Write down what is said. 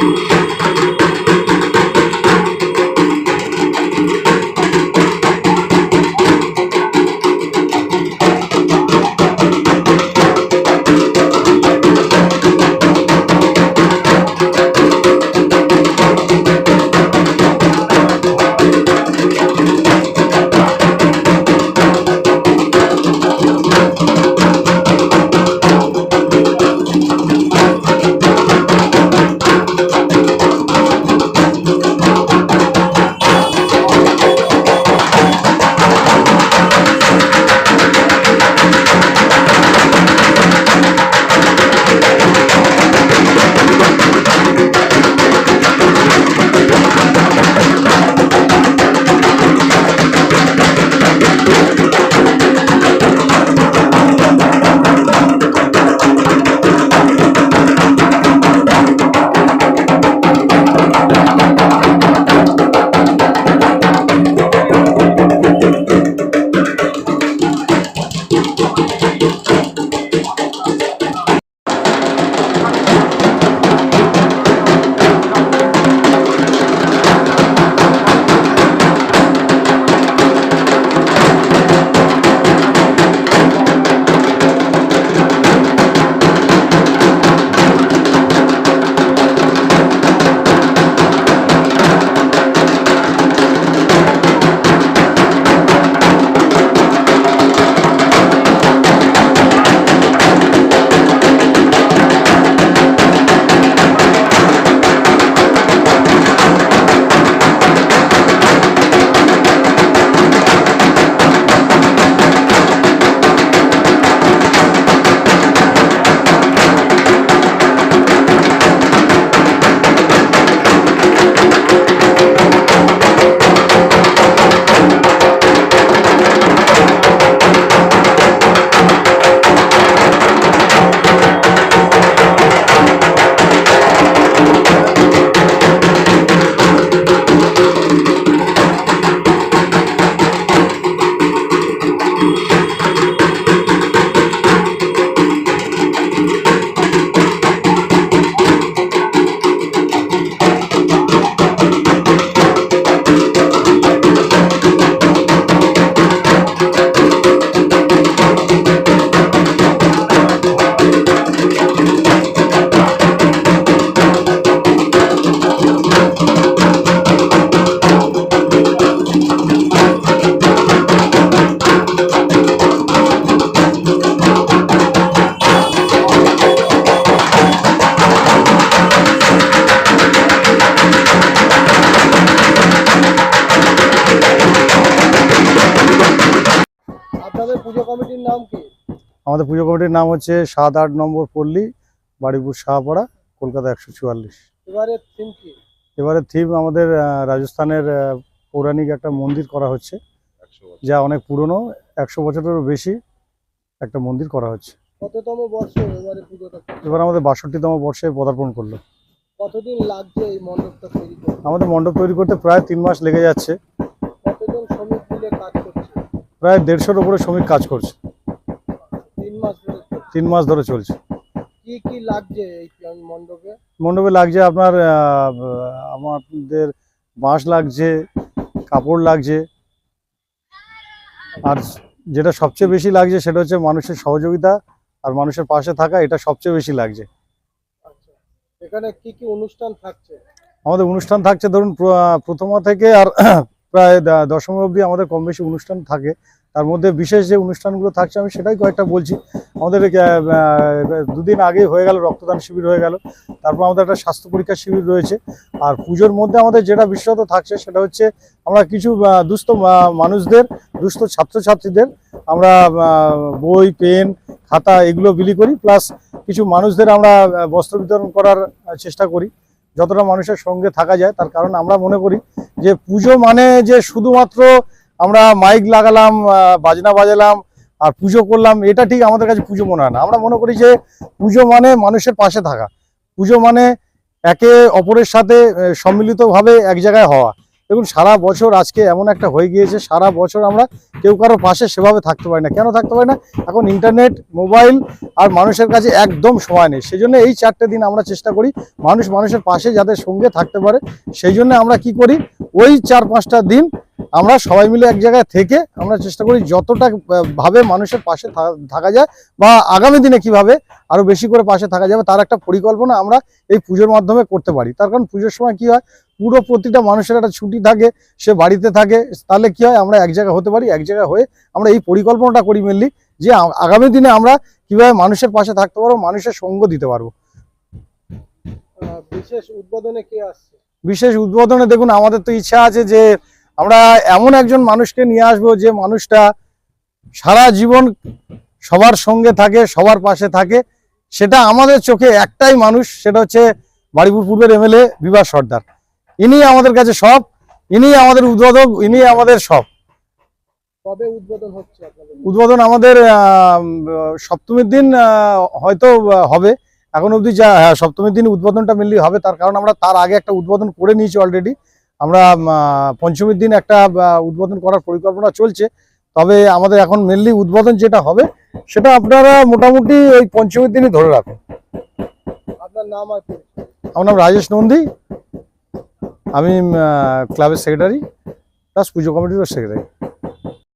you. আপনাদের পুজো কমিটির নাম কি? আমাদের পুজো কমিটির নাম হচ্ছে সাত আট নম্বর পল্লী বাড়িপুর শাহপাড়া কলকাতা একশো চুয়াল্লিশ। এবারে থিম কি? এবারে থিম আমাদের রাজস্থানের পৌরাণিক একটা মন্দির করা হচ্ছে যা অনেক পুরনো একশো বছরেরও বেশি একটা মন্দির করা হচ্ছে। কততম বর্ষ এবারে পুজোটা? এবার আমাদের বাষট্টিতম বর্ষে পদার্পণ করল। কতদিন লাগছে এই মণ্ডপটা তৈরি করতে? আমাদের মণ্ডপ তৈরি করতে প্রায় তিন মাস লেগে যাচ্ছে। প্রায় দেড়শোর উপরে শ্রমিক কাজ করছে। তিন মাস ধরে চলছে। তিন মাস ধরে চলছে। কি কি লাগছে এই মণ্ডপে? মণ্ডপে লাগছে আপনার আমাদের বাঁশ লাগছে কাপড় লাগছে। আর যেটা সবচেয়ে বেশি লাগছে সেটা হচ্ছে মানুষের সহযোগিতা আর মানুষের পাশে থাকা এটা সবচেয়ে বেশি লাগছে। আচ্ছা। এখানে কি কি অনুষ্ঠান থাকছে? আমাদের অনুষ্ঠান থাকছে ধরুন প্র- প্রথমা থেকে আর প্রায় দশম অবধি আমাদের কম বেশি অনুষ্ঠান থাকে। তার মধ্যে বিশেষ যে অনুষ্ঠানগুলো থাকছে, আমি সেটাই কয়েকটা বলছি। আমাদের দুদিন আগে হয়ে গেল, রক্তদান শিবির হয়ে গেল। তারপর আমাদের একটা স্বাস্থ্য পরীক্ষা শিবির রয়েছে। আর পুজোর মধ্যে আমাদের যেটা বিশেষত থাকছে, সেটা হচ্ছে আমরা কিছু দুস্থ মানুষদের, দুস্থ ছাত্রছাত্রীদের আমরা বই, পেন, খাতা এগুলো বিলি করি। প্লাস কিছু মানুষদের আমরা বস্ত্র বিতরণ করার চেষ্টা করি। যতটা মানুষের সঙ্গে থাকা যায়, তার কারণ আমরা মনে করি যে পুজো মানে যে শুধুমাত্র আমরা মাইক লাগালাম বাজনা বাজালাম আর পুজো করলাম, এটা ঠিক আমাদের কাছে পুজো মনে হয় না। আমরা মনে করি যে পুজো মানে মানুষের পাশে থাকা। পুজো মানে একে অপরের সাথে সম্মিলিতভাবে এক জায়গায় হওয়া। দেখুন, সারা বছর আজকে এমন একটা হয়ে গিয়েছে, সারা বছর আমরা কেউ কারও পাশে সেভাবে থাকতে পারি না। কেন থাকতে পারি না? এখন ইন্টারনেট মোবাইল আর মানুষের কাছে একদম সময় নেই। সেই জন্য এই চারটে দিন আমরা চেষ্টা করি, মানুষ মানুষের পাশে যাদের সঙ্গে থাকতে পারে, সেই জন্য আমরা কি করি? ওই চার পাঁচটা দিন আমরা সবাই মিলে এক জায়গায় থেকে আমরা চেষ্টা করি যতটা ভাবে মানুষের পাশে থাকা যায় বা আগামী দিনে কীভাবে আরও বেশি করে পাশে থাকা যাবে তার একটা পরিকল্পনা আমরা এই পুজোর মাধ্যমে করতে পারি। তার কারণ পুজোর সময় কি হয় পুরো প্রতিটা মানুষের একটা ছুটি থাকে সে বাড়িতে থাকে তাহলে কি হয় আমরা এক জায়গায় হতে পারি এক জায়গায় হয়ে আমরা এই পরিকল্পনাটা করি মেনলি যে আগামী দিনে আমরা কীভাবে মানুষের পাশে থাকতে পারব মানুষের সঙ্গ দিতে পারব। বিশেষ উদ্বোধনে কে আসছে? বিশেষ উদ্বোধনে দেখুন আমাদের তো ইচ্ছা আছে যে আমরা এমন একজন মানুষকে নিয়ে আসব যে মানুষটা সারা জীবন সবার সঙ্গে থাকে সবার পাশে থাকে। সেটা আমাদের চোখে একটাই মানুষ সেটা হচ্ছে বাড়িপুর পূর্বের এমএলএ বিভাস সর্দার। ইনি আমাদের কাছে সব ইনি আমাদের উদ্বোধক ইনি আমাদের সব। কবে উদ্বোধন হচ্ছে উদ্বোধন আমাদের সপ্তমীর দিন হয়তো হবে। এখন অবধি যা হ্যাঁ সপ্তমীর দিন উদ্বোধনটা মেনলি হবে তার কারণ আমরা তার আগে একটা উদ্বোধন করে নিয়েছি অলরেডি আমরা পঞ্চমীর দিন একটা উদ্বোধন করার পরিকল্পনা চলছে। তবে আমাদের এখন মেনলি উদ্বোধন যেটা হবে সেটা আপনারা মোটামুটি ওই পঞ্চমীর দিনই ধরে রাখুন। আপনার নাম আছে আমার নাম রাজেশ নন্দী। আমি ক্লাবের সেক্রেটারি প্লাস পুজো কমিটির সেক্রেটারি